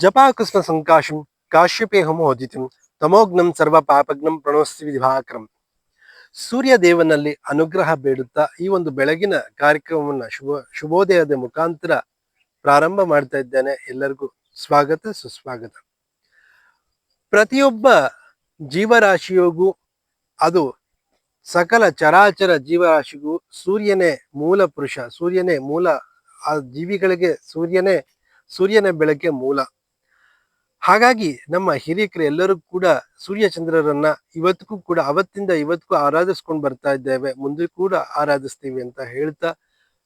ಜಪಾಕುಸ್ಮ ಸಂಕಾಶಂ ಕಾಶ್ಯಪೇಹಂ ಹೋದಿತಂ ತಮೋಗ್ನಂ ಸರ್ವ ಪಾಪಗ್ನಂ ಪ್ರಣೋಸ್ತಿ ದಿವಾಕರಂ ಸೂರ್ಯ ದೇವನಲ್ಲಿ ಅನುಗ್ರಹ ಬೇಡುತ್ತಾ ಈ ಒಂದು ಬೆಳಗಿನ ಕಾರ್ಯಕ್ರಮವನ್ನು ಶುಭ, ಶುಭೋದಯದ ಮುಖಾಂತರ ಪ್ರಾರಂಭ ಮಾಡ್ತಾ ಇದ್ದೇನೆ. ಎಲ್ಲರಿಗೂ ಸ್ವಾಗತ, ಸುಸ್ವಾಗತ. ಪ್ರತಿಯೊಬ್ಬ ಜೀವರಾಶಿಯಗೂ, ಅದು ಸಕಲ ಚರಾಚರ ಜೀವರಾಶಿಗೂ ಸೂರ್ಯನೇ ಮೂಲ ಪುರುಷ, ಸೂರ್ಯನೇ ಮೂಲ, ಆ ಜೀವಿಗಳಿಗೆ ಸೂರ್ಯನೇ, ಸೂರ್ಯನ ಬೆಳಕೆ ಮೂಲ. ಹಾಗಾಗಿ ನಮ್ಮ ಹಿರಿಯಕರು ಎಲ್ಲರೂ ಕೂಡ ಸೂರ್ಯ ಚಂದ್ರರನ್ನ ಇವತ್ತಿಗೂ ಕೂಡ ಅವತ್ತಿಂದ ಇವತ್ತಿಗೂ ಆರಾಧಿಸ್ಕೊಂಡು ಬರ್ತಾ ಇದ್ದೇವೆ. ಮುಂದೆ ಕೂಡ ಆರಾಧಿಸ್ತೀವಿ ಅಂತ ಹೇಳ್ತಾ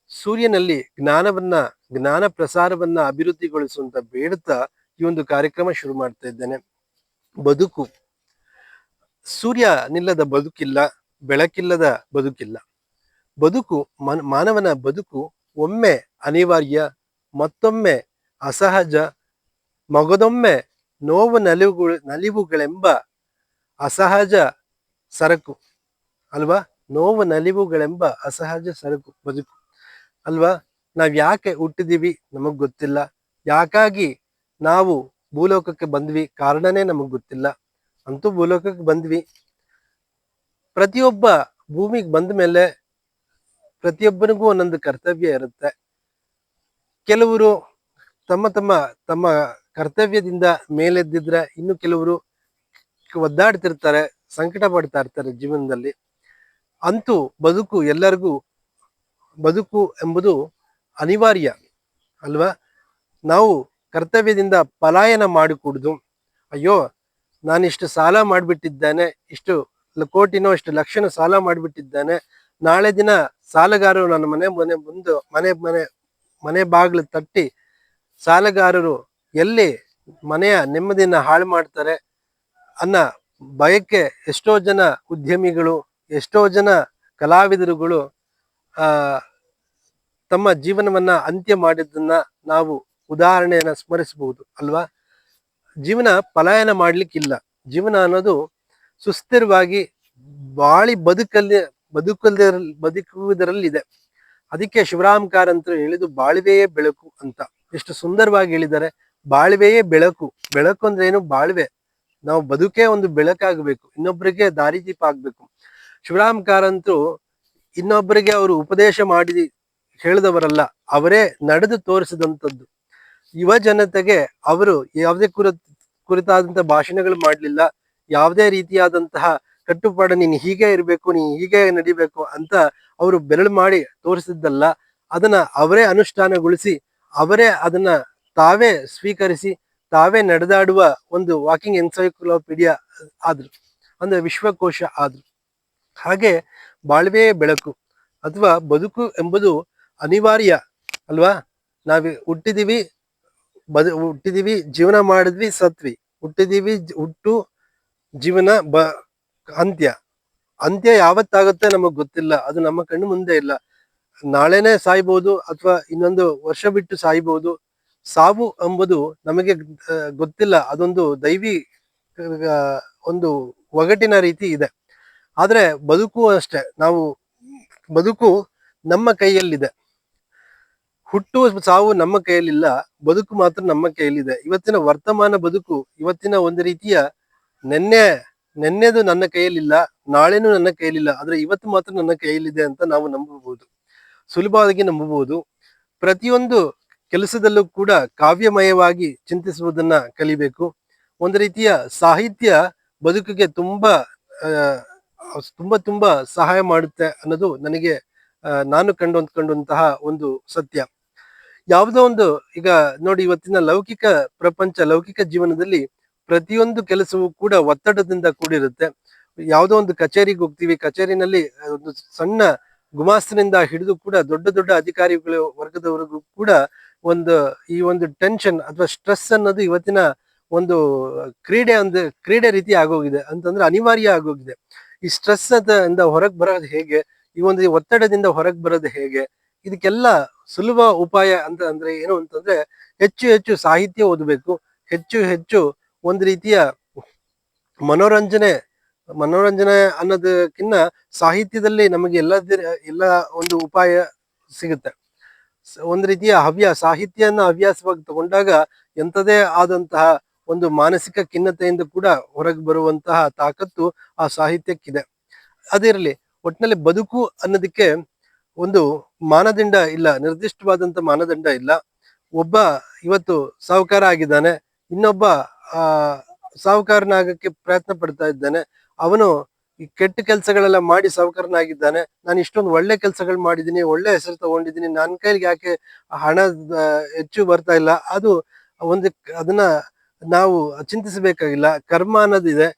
ಸೂರ್ಯನಲ್ಲಿ ಜ್ಞಾನವನ್ನ, ಜ್ಞಾನ ಪ್ರಸಾರವನ್ನ ಅಭಿವೃದ್ಧಿಗೊಳಿಸುವಂತ ಬೇಡ್ತಾ ಈ ಒಂದು ಕಾರ್ಯಕ್ರಮ ಶುರು ಮಾಡ್ತಾ ಇದ್ದೇನೆ. ಬದುಕು. ಸೂರ್ಯ ನಿಲ್ಲದ ಬದುಕಿಲ್ಲ, ಬೆಳಕಿಲ್ಲದ ಬದುಕಿಲ್ಲ. ಬದುಕು ಮನ್, ಮಾನವನ ಬದುಕು ಒಮ್ಮೆ ಅನಿವಾರ್ಯ, ಮತ್ತೊಮ್ಮೆ ಅಸಹಜ, ಮಗದೊಮ್ಮೆ ನೋವು ನಲಿವುಗಳು, ನಲಿವುಗಳೆಂಬ ಅಸಹಜ ಸರಕು. ಅಲ್ವಾ? ನೋವು, ನಲಿವುಗಳೆಂಬ ಅಸಹಜ ಸರಕು, ಬದುಕು. ಅಲ್ವಾ? ನಾವು ಯಾಕೆ ಹುಟ್ಟಿದೀವಿ ನಮಗ್ ಗೊತ್ತಿಲ್ಲ. ಯಾಕಾಗಿ ನಾವು ಭೂಲೋಕಕ್ಕೆ ಬಂದ್ವಿ ಕಾರಣನೇ ನಮಗ್ ಗೊತ್ತಿಲ್ಲ. ಅಂತೂ ಭೂಲೋಕಕ್ಕೆ ಬಂದ್ವಿ. ಪ್ರತಿಯೊಬ್ಬ ಭೂಮಿಗೆ ಬಂದ ಮೇಲೆ ಪ್ರತಿಯೊಬ್ಬನಿಗೂ ಒಂದೊಂದು ಕರ್ತವ್ಯ ಇರುತ್ತೆ. ಕೆಲವರು ತಮ್ಮ ತಮ್ಮ ತಮ್ಮ ಕರ್ತವ್ಯದಿಂದ ಮೇಲೆದ್ದಿದ್ರೆ ಇನ್ನು ಕೆಲವರು ಒದ್ದಾಡ್ತಿರ್ತಾರೆ ಸಂಕಟ ಪಡ್ತಾ ಇರ್ತಾರೆ ಜೀವನದಲ್ಲಿ. ಅಂತೂ ಬದುಕು ಎಲ್ಲರಿಗೂ, ಬದುಕು ಎಂಬುದು ಅನಿವಾರ್ಯ, ಅಲ್ವಾ? ನಾವು ಕರ್ತವ್ಯದಿಂದ ಪಲಾಯನ ಮಾಡಿಕೊಡುದು. ಅಯ್ಯೋ, ನಾನಿಷ್ಟು ಸಾಲ ಮಾಡಿಬಿಟ್ಟಿದ್ದೇನೆ, ಇಷ್ಟು ಕೋಟಿನೋ ಇಷ್ಟು ಲಕ್ಷನ ಸಾಲ ಮಾಡಿಬಿಟ್ಟಿದ್ದೇನೆ, ನಾಳೆ ದಿನ ಸಾಲಗಾರರು ನನ್ನ ಮನೆ ಮನೆ ಮುಂದೆ ಮನೆ ಮನೆ ಮನೆ ಬಾಗಿಲು ತಟ್ಟಿ ಸಾಲಗಾರರು ಎಲ್ಲಿ ಮನೆಯ ನೆಮ್ಮದಿಯನ್ನ ಹಾಳು ಮಾಡ್ತಾರೆ ಅನ್ನ ಭಯಕ್ಕೆ ಎಷ್ಟೋ ಜನ ಉದ್ಯಮಿಗಳು, ಎಷ್ಟೋ ಜನ ಕಲಾವಿದರುಗಳು ತಮ್ಮ ಜೀವನವನ್ನ ಅಂತ್ಯ ಮಾಡಿದ್ದನ್ನ ನಾವು ಉದಾಹರಣೆಯನ್ನ ಸ್ಮರಿಸಬಹುದು ಅಲ್ವಾ? ಜೀವನ ಪಲಾಯನ ಮಾಡ್ಲಿಕ್ಕಿಲ್ಲ. ಜೀವನ ಅನ್ನೋದು ಸುಸ್ಥಿರವಾಗಿ ಬಾಳಿ ಬದುಕಲ್ಲಿ ಬದುಕಲ್ದ ಬದುಕುವುದರಲ್ಲಿ ಇದೆ ಅದಕ್ಕೆ ಶಿವರಾಮ್ ಕಾರಂತರು ಹೇಳಿದು ಬಾಳಿವೆಯೇ ಬೆಳಕು ಅಂತ. ಎಷ್ಟು ಸುಂದರವಾಗಿ ಹೇಳಿದ್ದಾರೆ. ಬಾಳ್ವೆಯೇ ಬೆಳಕು. ಬೆಳಕು ಅಂದ್ರೆ ಏನು? ಬಾಳ್ವೆ. ನಾವು ಬದುಕೇ ಒಂದು ಬೆಳಕಾಗಬೇಕು. ಇನ್ನೊಬ್ಬರಿಗೆ ದಾರಿದೀಪ ಆಗ್ಬೇಕು ಶಿವರಾಮ್ ಕಾರಂತರು ಇನ್ನೊಬ್ಬರಿಗೆ ಅವರು ಉಪದೇಶ ಮಾಡಿ ಹೇಳಿದವರಲ್ಲ, ಅವರೇ ನಡೆದು ತೋರಿಸಿದಂಥದ್ದು. ಯುವ ಜನತೆಗೆ ಅವರು ಯಾವುದೇ ಕುರ ಕುರಿತಾದಂತಹ ಭಾಷಣಗಳು ಮಾಡಲಿಲ್ಲ. ಯಾವುದೇ ರೀತಿಯಾದಂತಹ ಕಟ್ಟುಪಾಡ, ನೀನು ಹೀಗೆ ಇರಬೇಕು, ನೀನು ಹೀಗೆ ನಡಿಬೇಕು ಅಂತ ಅವರು ಬೆರಳು ಮಾಡಿ ತೋರಿಸಿದ್ದಲ್ಲ, ಅದನ್ನ ಅವರೇ ಅನುಷ್ಠಾನಗೊಳಿಸಿ, ಅವರೇ ಅದನ್ನ ತಾವೇ ಸ್ವೀಕರಿಸಿ, ತಾವೇ ನಡೆದಾಡುವ ಒಂದು ವಾಕಿಂಗ್ ಎನ್ಸೈಕ್ಲೋಪೀಡಿಯಾ ಆದ್ರು, ಅಂದ್ರೆ ವಿಶ್ವಕೋಶ ಆದ್ರು. ಹಾಗೆ ಬಾಳ್ವೆ ಬೆಳಕು ಅಥವಾ ಬದುಕು ಎಂಬುದು ಅನಿವಾರ್ಯ ಅಲ್ವಾ? ನಾವು ಹುಟ್ಟಿದೀವಿ, ಬದು, ಹುಟ್ಟಿದೀವಿ, ಜೀವನ ಮಾಡಿದ್ವಿ, ಸತ್ವಿ. ಹುಟ್ಟಿದೀವಿ, ಹುಟ್ಟು, ಜೀವನ, ಬ, ಅಂತ್ಯ. ಅಂತ್ಯ ಯಾವತ್ತಾಗುತ್ತೆ ನಮಗೆ ಗೊತ್ತಿಲ್ಲ. ಅದು ನಮ್ಮ ಕಣ್ಣು ಮುಂದೆ ಇಲ್ಲ. ನಾಳೆನೆ ಸಾಯ್ಬೋದು ಅಥವಾ ಇನ್ನೊಂದು ವರ್ಷ ಬಿಟ್ಟು ಸಾಯ್ಬೋದು. ಸಾವು ಎಂಬುದು ನಮಗೆ ಗೊತ್ತಿಲ್ಲ. ಅದೊಂದು ದೈವಿ ಒಂದು ಒಗಟಿನ ರೀತಿ ಇದೆ. ಆದರೆ ಬದುಕು ಅಷ್ಟೇ. ನಾವು ಬದುಕು ನಮ್ಮ ಕೈಯಲ್ಲಿದೆ. ಹುಟ್ಟು ಸಾವು ನಮ್ಮ ಕೈಯಲ್ಲಿಲ್ಲ. ಬದುಕು ಮಾತ್ರ ನಮ್ಮ ಕೈಯಲ್ಲಿದೆ. ಇವತ್ತಿನ ವರ್ತಮಾನ ಬದುಕು, ಇವತ್ತಿನ ಒಂದು ರೀತಿಯ ನೆನ್ನೆ, ನೆನ್ನೆದು ನನ್ನ ಕೈಯಲ್ಲಿಲ್ಲ, ನಾಳೆನೂ ನನ್ನ ಕೈಯಲ್ಲಿಲ್ಲ, ಆದ್ರೆ ಇವತ್ತು ಮಾತ್ರ ನನ್ನ ಕೈಯಲ್ಲಿದೆ ಅಂತ ನಾವು ನಂಬಬಹುದು. ಸುಲಭವಾಗಿ ನಂಬಬಹುದು. ಪ್ರತಿಯೊಂದು ಕೆಲಸದಲ್ಲೂ ಕೂಡ ಕಾವ್ಯಮಯವಾಗಿ ಚಿಂತಿಸುವುದನ್ನ ಕಲಿಬೇಕು. ಒಂದು ರೀತಿಯ ಸಾಹಿತ್ಯ ಬದುಕಿಗೆ ತುಂಬಾ ತುಂಬಾ ತುಂಬಾ ಸಹಾಯ ಮಾಡುತ್ತೆ ಅನ್ನೋದು ನನಗೆ ನಾನು ಕಂಡುಕೊಂಡಂತಹ ಒಂದು ಸತ್ಯ. ಯಾವುದೋ ಒಂದು, ಈಗ ನೋಡಿ ಇವತ್ತಿನ ಲೌಕಿಕ ಪ್ರಪಂಚ, ಲೌಕಿಕ ಜೀವನದಲ್ಲಿ ಪ್ರತಿಯೊಂದು ಕೆಲಸವೂ ಕೂಡ ಒತ್ತಡದಿಂದ ಕೂಡಿರುತ್ತೆ. ಯಾವುದೋ ಒಂದು ಕಚೇರಿಗೆ ಹೋಗ್ತೀವಿ, ಕಚೇರಿನಲ್ಲಿ ಒಂದು ಸಣ್ಣ ಗುಮಾಸ್ತನಿಂದ ಹಿಡಿದು ಕೂಡ ದೊಡ್ಡ ದೊಡ್ಡ ಅಧಿಕಾರಿಗಳು, ವರ್ಗದವರೆಗೂ ಕೂಡ ಒಂದು, ಈ ಒಂದು ಟೆನ್ಷನ್ ಅಥವಾ ಸ್ಟ್ರೆಸ್ ಅನ್ನೋದು ಇವತ್ತಿನ ಒಂದು ಕ್ರೀಡೆ ಒಂದು ಕ್ರೀಡೆ ರೀತಿ ಆಗೋಗಿದೆ. ಅಂತಂದ್ರೆ ಅನಿವಾರ್ಯ ಆಗೋಗಿದೆ. ಈ ಸ್ಟ್ರೆಸ್ ಇಂದ ಹೊರಗೆ ಬರೋದು ಹೇಗೆ? ಈ ಒಂದು ಒತ್ತಡದಿಂದ ಹೊರಗೆ ಬರೋದು ಹೇಗೆ? ಇದಕ್ಕೆಲ್ಲ ಸುಲಭ ಉಪಾಯ ಅಂತ ಅಂದ್ರೆ ಏನು ಅಂತಂದ್ರೆ ಹೆಚ್ಚು ಹೆಚ್ಚು ಸಾಹಿತ್ಯ ಓದಬೇಕು. ಹೆಚ್ಚು ಹೆಚ್ಚು ಒಂದು ರೀತಿಯ ಮನೋರಂಜನೆ ಮನೋರಂಜನೆ ಅನ್ನೋದಕ್ಕಿಂತ ಸಾಹಿತ್ಯದಲ್ಲಿ ನಮಗೆ ಎಲ್ಲ ಎಲ್ಲ ಒಂದು ಉಪಾಯ ಸಿಗುತ್ತೆ. ಒಂದು ರೀತಿಯ ಹವ್ಯಾಸ, ಸಾಹಿತ್ಯನ ಹವ್ಯಾಸವಾಗಿ ತಗೊಂಡಾಗ ಎಂಥದೇ ಆದಂತಹ ಒಂದು ಮಾನಸಿಕ ಖಿನ್ನತೆಯಿಂದ ಕೂಡ ಹೊರಗೆ ಬರುವಂತಹ ತಾಕತ್ತು ಆ ಸಾಹಿತ್ಯಕ್ಕಿದೆ. ಅದಿರಲಿ ಒಟ್ಟಿನಲ್ಲಿ ಬದುಕು ಅನ್ನೋದಕ್ಕೆ ಒಂದು ಮಾನದಂಡ ಇಲ್ಲ ನಿರ್ದಿಷ್ಟವಾದಂತ ಮಾನದಂಡ ಇಲ್ಲ. ಒಬ್ಬ ಇವತ್ತು ಸಾಹುಕಾರ ಆಗಿದ್ದಾನೆ, ಇನ್ನೊಬ್ಬ ಆ ಸಾಹುಕಾರನಾಗಕ್ಕೆ ಪ್ರಯತ್ನ ಪಡ್ತಾ ಇದ್ದಾನೆ. ಅವನು ಈ ಕೆಟ್ಟ ಕೆಲಸಗಳೆಲ್ಲ ಮಾಡಿ ಸಾಹುಕಾರನಾಗಿದ್ದಾನೆ. ನಾನು ಇಷ್ಟೊಂದು ಒಳ್ಳೆ ಕೆಲಸಗಳು ಮಾಡಿದ್ದೀನಿ, ಒಳ್ಳೆ ಹೆಸರು ತಗೊಂಡಿದ್ದೀನಿ. ನನ್ನ ಕೈಲಿಗೆ ಯಾಕೆ ಹಣ ಹೆಚ್ಚು ಬರ್ತಾ ಇಲ್ಲ? ಅದು ಒಂದು ಅದನ್ನ ನಾವು ಚಿಂತಿಸಬೇಕಾಗಿಲ್ಲ. ಕರ್ಮ ಅನ್ನೋದಿದೆ.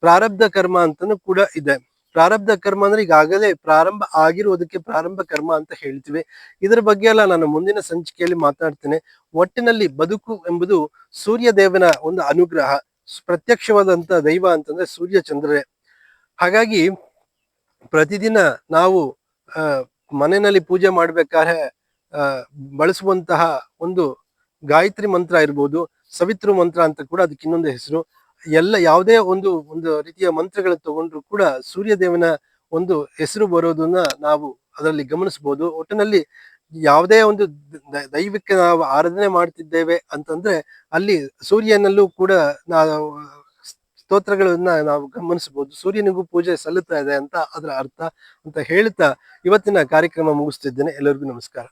ಪ್ರಾರಬ್ಧ ಕರ್ಮ ಅಂತಾನು ಕೂಡ ಇದೆ. ಪ್ರಾರಬ್ಧ ಕರ್ಮ ಅಂದ್ರೆ ಈಗಾಗಲೇ ಪ್ರಾರಂಭ ಆಗಿರುವುದಕ್ಕೆ ಪ್ರಾರಂಭ ಕರ್ಮ ಅಂತ ಹೇಳ್ತೀವಿ. ಇದರ ಬಗ್ಗೆ ಎಲ್ಲ ನಾನು ಮುಂದಿನ ಸಂಚಿಕೆಯಲ್ಲಿ ಮಾತಾಡ್ತೇನೆ. ಒಟ್ಟಿನಲ್ಲಿ ಬದುಕು ಎಂಬುದು ಸೂರ್ಯ ದೇವನ ಒಂದು ಅನುಗ್ರಹ. ಪ್ರತ್ಯಕ್ಷವಾದಂತ ದೈವ ಅಂತಂದ್ರೆ ಸೂರ್ಯ ಚಂದ್ರರೇ. ಹಾಗಾಗಿ ಪ್ರತಿದಿನ ನಾವು ಮನೆಯಲ್ಲಿ ಪೂಜೆ ಮಾಡಬೇಕಾದ್ರೆ ಬಳಸುವಂತಹ ಒಂದು ಗಾಯತ್ರಿ ಮಂತ್ರ ಇರ್ಬೋದು, ಸವಿತೃ ಮಂತ್ರ ಅಂತ ಕೂಡ ಅದಕ್ಕೆ ಇನ್ನೊಂದು ಹೆಸರು. ಎಲ್ಲ ಯಾವುದೇ ಒಂದು ಒಂದು ರೀತಿಯ ಮಂತ್ರಗಳು ತಗೊಂಡ್ರು ಕೂಡ ಸೂರ್ಯದೇವನ ಒಂದು ಹೆಸರು ಬರೋದನ್ನ ನಾವು ಅದರಲ್ಲಿ ಗಮನಿಸಬಹುದು ಒಟ್ಟಿನಲ್ಲಿ ಯಾವುದೇ ಒಂದು ದೈವಿಕ ದೈವಕ್ಕೆ ನಾವು ಆರಾಧನೆ ಮಾಡ್ತಿದ್ದೇವೆ ಅಂತಂದ್ರೆ ಅಲ್ಲಿ ಸೂರ್ಯನಲ್ಲೂ ಕೂಡ ನಾವು ಸ್ತೋತ್ರಗಳನ್ನ ನಾವು ಗಮನಿಸಬಹುದು. ಸೂರ್ಯನಿಗೂ ಪೂಜೆ ಸಲ್ಲುತ್ತಾ ಇದೆ ಅಂತ ಅದರ ಅರ್ಥ ಅಂತ ಹೇಳ್ತಾ ಇವತ್ತಿನ ಕಾರ್ಯಕ್ರಮ ಮುಗಿಸ್ತಿದ್ದೇನೆ. ಎಲ್ಲರಿಗೂ ನಮಸ್ಕಾರ.